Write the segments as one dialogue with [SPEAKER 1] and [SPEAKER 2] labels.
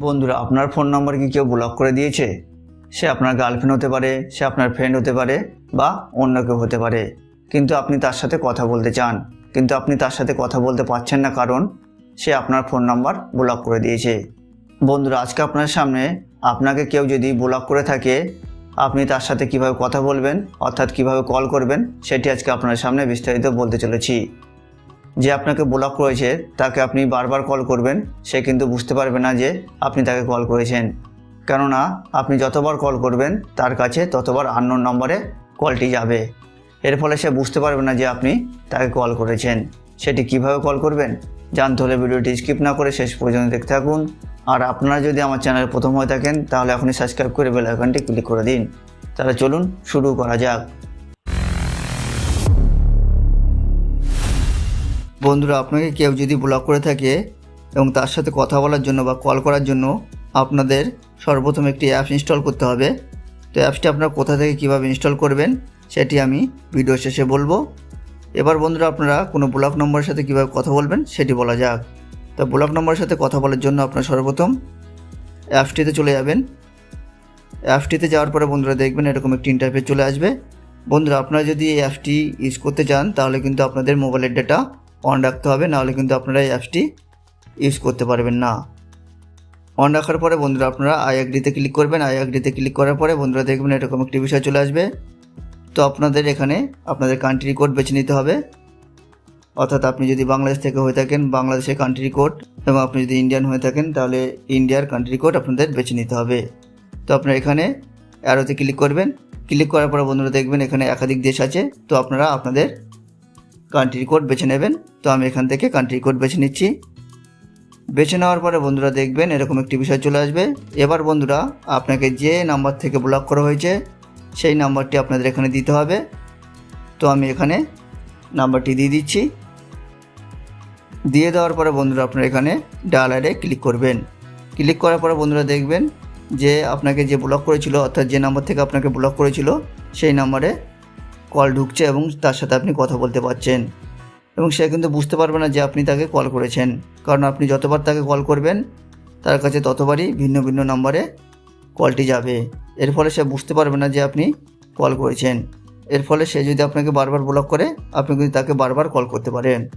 [SPEAKER 1] বন্ধুরা, আপনার ফোন নম্বর কি কেউ ব্লক করে দিয়েছে? সে আপনার গার্লফ্রেন্ড হতে পারে, সে আপনার ফ্রেন্ড হতে পারে, বা অন্য কেউ হতে পারে। কিন্তু আপনি তার সাথে কথা বলতে চান। কিন্তু আপনি তার সাথে কথা বলতে পারছেন না কারণ সে আপনার ফোন নাম্বার ব্লক করে দিয়েছে। বন্ধুরা, আজকে আপনার সামনে আপনাকে কেউ যদি ব্লক করে থাকে, আপনি তার সাথে কীভাবে কথা বলবেন, অর্থাৎ কীভাবে কল করবেন, সেটি আজকে আপনার সামনে বিস্তারিত বলতে চলেছি। যে আপনাকে ব্লক করেছে, তাকে আপনি বারবার কল করবেন, সে কিন্তু বুঝতে পারবে না যে আপনি তাকে কল করেছেন। কেননা, আপনি যতবার কল করবেন, তার কাছে ততবার আননোন নম্বরে কলটি যাবে। এর ফলে সে বুঝতে পারবে না যে আপনি তাকে কল করেছেন। সেটি কীভাবে কল করবেন, জানতে হলে ভিডিওটি স্কিপ না করে শেষ পর্যন্ত দেখতে থাকুন। আর আপনারা যদি আমার চ্যানেলে প্রথম হয়ে থাকেন, তাহলে এখনই সাবস্ক্রাইব করে বেল আইকনটি ক্লিক করে দিন। তাহলে চলুন, শুরু করা যাক। বন্ধুরা, আপনাকে কেউ যদি ব্লক করে থাকে এবং তার সাথে কথা বলার জন্য বা কল করার জন্য আপনাদের সর্বপ্রথম একটি অ্যাপস ইনস্টল করতে হবে। তো অ্যাপসটি আপনারা কোথা থেকে কীভাবে ইনস্টল করবেন সেটি আমি ভিডিও শেষে বলব। এবার বন্ধুরা, আপনারা কোনো ব্লক নম্বরের সাথে কীভাবে কথা বলবেন সেটি বলা যাক। তো ব্লক নম্বরের সাথে কথা বলার জন্য আপনারা সর্বপ্রথম অ্যাপসটিতে চলে যাবেন। অ্যাপসটিতে যাওয়ার পরে বন্ধুরা দেখবেন এরকম একটি ইন্টারফেস চলে আসবে। বন্ধুরা, আপনারা যদি এই অ্যাপসটি ইউজ করতে চান তাহলে কিন্তু আপনাদের মোবাইলের ডেটা অন রাখতে হবে, নাহলে কিন্তু আপনারা এই অ্যাপসটি ইউজ করতে পারবেন না। অন রাখার পরে বন্ধুরা আপনারা আই ক্লিক করবেন। আই ক্লিক করার পরে বন্ধুরা দেখবেন এরকম একটি বিষয় চলে আসবে। তো আপনাদের এখানে আপনাদের কান্ট্রি কোড বেছে নিতে হবে। অর্থাৎ আপনি যদি বাংলাদেশ থেকে হয়ে থাকেন, বাংলাদেশের কান্ট্রি কোড এবং আপনি যদি ইন্ডিয়ান হয়ে থাকেন, তাহলে ইন্ডিয়ার কান্ট্রি কোড আপনাদের বেছে নিতে হবে। তো আপনারা এখানে অ্যারোতে ক্লিক করবেন। ক্লিক করার পরে বন্ধুরা দেখবেন এখানে একাধিক দেশ আছে। তো আপনারা আপনাদের কান্ট্রি কোড বেছে নেবেন। তো আমি এখান থেকে কান্ট্রি কোড বেছে নিচ্ছি। বেছে নেওয়ার পরে বন্ধুরা দেখবেন এরকম একটি বিষয় চলে আসবে। এবার বন্ধুরা আপনাকে যে নাম্বার থেকে ব্লক করা হয়েছে, সেই নাম্বারটি আপনাদের এখানে দিতে হবে। তো আমি এখানে নাম্বারটি দিয়ে দিচ্ছি। দিয়ে দেওয়ার পরে বন্ধুরা আপনারা এখানে ডায়ালারে ক্লিক করবেন। ক্লিক করার পরে বন্ধুরা দেখবেন যে আপনাকে যে ব্লক করেছিল, অর্থাৎ যে নাম্বার থেকে আপনাকে ব্লক করেছিল, সেই নাম্বারে কল ঢুকছে এবং তার সাথে আপনি কথা বলতে পারছেন। এবং সে কিন্তু বুঝতে পারবে না যে আপনি তাকে কল করেছেন। কারণ আপনি যতবার তাকে কল করবেন, তার কাছে ততবারই ভিন্ন ভিন্ন নম্বরে কলটি যাবে। এর ফলে সে বুঝতে পারবে না যে আপনি কল করেছেন। এর ফলে সে যদি আপনাকে বারবার ব্লক করে, আপনি কিন্তু তাকে বারবার কল করতে পারেন।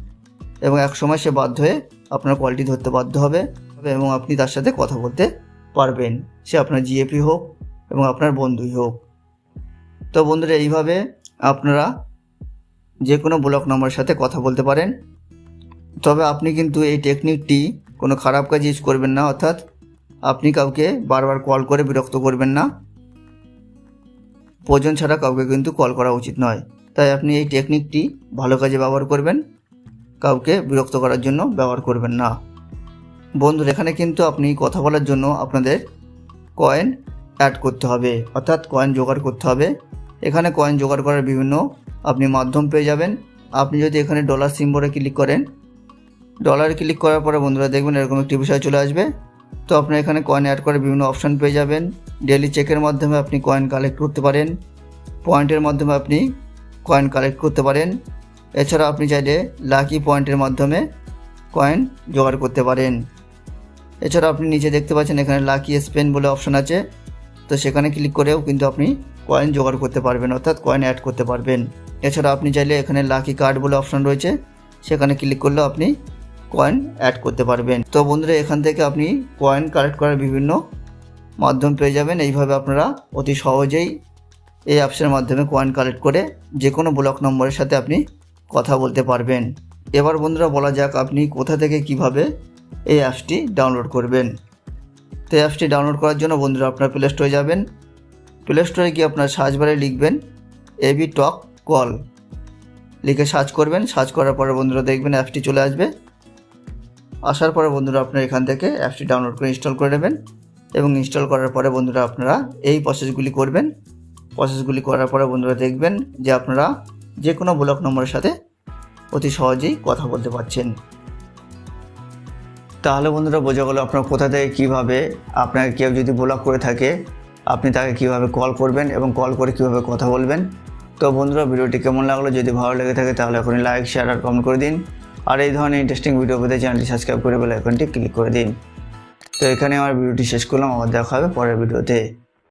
[SPEAKER 1] এবং এক সময় সে বাধ্য হয়ে আপনার কলটি ধরতে বাধ্য হবে এবং আপনি তার সাথে কথা বলতে পারবেন। সে আপনার জিএপি হোক এবং আপনার বন্ধুই হোক। তো বন্ধুরা, এইভাবে আপনারা যে কোনো ব্লক নম্বরের সাথে কথা বলতে পারেন। তবে আপনি কিন্তু এই টেকনিকটি কোনো খারাপ কাজ ইউজ করবেন না, অর্থাৎ আপনি কাউকে বারবার কল করে বিরক্ত করবেন না। প্রয়োজন ছাড়া কাউকে কিন্তু কল করা উচিত নয়। তাই আপনি এই টেকনিকটি ভালো কাজে ব্যবহার করবেন, কাউকে বিরক্ত করার জন্য ব্যবহার করবেন না। বন্ধুরা, এখানে কিন্তু আপনি কথা বলার জন্য আপনাদের কয়েন অ্যাড করতে হবে, অর্থাৎ কয়েন জোগাড় করতে হবে। এখানে কয়েন জোগাড় করার বিভিন্ন আপনি মাধ্যম পেয়ে যাবেন। আপনি যদি এখানে ডলার সিম্বলে ক্লিক করেন ডলারে ক্লিক করার পরে বন্ধুরা দেখবেন এরকম একটি বিষয় চলে আসবে। তো আপনি এখানে কয়েন অ্যাড করে বিভিন্ন অপশান পেয়ে যাবেন। ডেলি চেকের মাধ্যমে আপনি কয়েন কালেক্ট করতে পারেন। পয়েন্টের মাধ্যমে আপনি কয়েন কালেক্ট করতে পারেন। এছাড়া আপনি চাইলে লাকি পয়েন্টের মাধ্যমে কয়েন জোগাড় করতে পারেন। এছাড়া আপনি নিচে দেখতে পাচ্ছেন এখানে লাকি স্পেন বলে অপশান আছে। তো সেখানে ক্লিক করেও কিন্তু আপনি কয়েন জোগাড় করতে পারবেন, অর্থাৎ কয়েন অ্যাড করতে পারবেন। এছাড়া আপনি চাইলে এখানে লাকি কার্ড বলে অপশন রয়েছে, সেখানে ক্লিক করলেও আপনি কয়েন অ্যাড করতে পারবেন। তো বন্ধুরা, এখান থেকে আপনি কয়েন কালেক্ট করার বিভিন্ন মাধ্যম পেয়ে যাবেন। এইভাবে আপনারা অতি সহজেই এই অ্যাপসের মাধ্যমে কয়েন কালেক্ট করে যে কোনো ব্লক নম্বরের সাথে আপনি কথা বলতে পারবেন। এবার বন্ধুরা, বলা যাক আপনি কোথা থেকে কীভাবে এই অ্যাপসটি ডাউনলোড করবেন। তো অ্যাপসটি ডাউনলোড করার জন্য বন্ধুরা, আপনার প্লে স্টোরে যাবেন। প্লে স্টোরে গিয়ে আপনার সার্চ বারে লিখবেন এবি টক কল লিখে সার্চ করবেন সার্চ করার পরে বন্ধুরা দেখবেন অ্যাপসটি চলে আসবে। আসার পরে বন্ধুরা আপনারা এখান থেকে অ্যাপসটি ডাউনলোড করে ইনস্টল করে নেবেন এবং ইনস্টল করার পরে বন্ধুরা আপনারা এই প্রসেসগুলি করবেন। প্রসেসগুলি করার পরে বন্ধুরা দেখবেন যে আপনারা যে কোনো ব্লক নম্বরের সাথে অতি সহজেই কথা বলতে পারছেন। তাহলে বন্ধুরা বোঝা গেলো আপনার কোথা থেকে কীভাবে আপনাকে কেউ যদি ব্লক করে থাকে আপনি তাকে কীভাবে কল করবেন এবং কল করে কীভাবে কথা বলবেন? তো বন্ধুরা, ভিডিওটি কেমন লাগল? যদি ভালো লেগে থাকে তাহলে এখনই লাইক শেয়ার আর কমেন্ট করে দিন। আর এই ধরনের ইন্টারেস্টিং ভিডিও পেতে চ্যানেলটি সাবস্ক্রাইব করে বেল আইকনটি ক্লিক করে দিন। তো এখানে আমার ভিডিওটি শেষ করলাম। আবার দেখা হবে পরের ভিডিওতে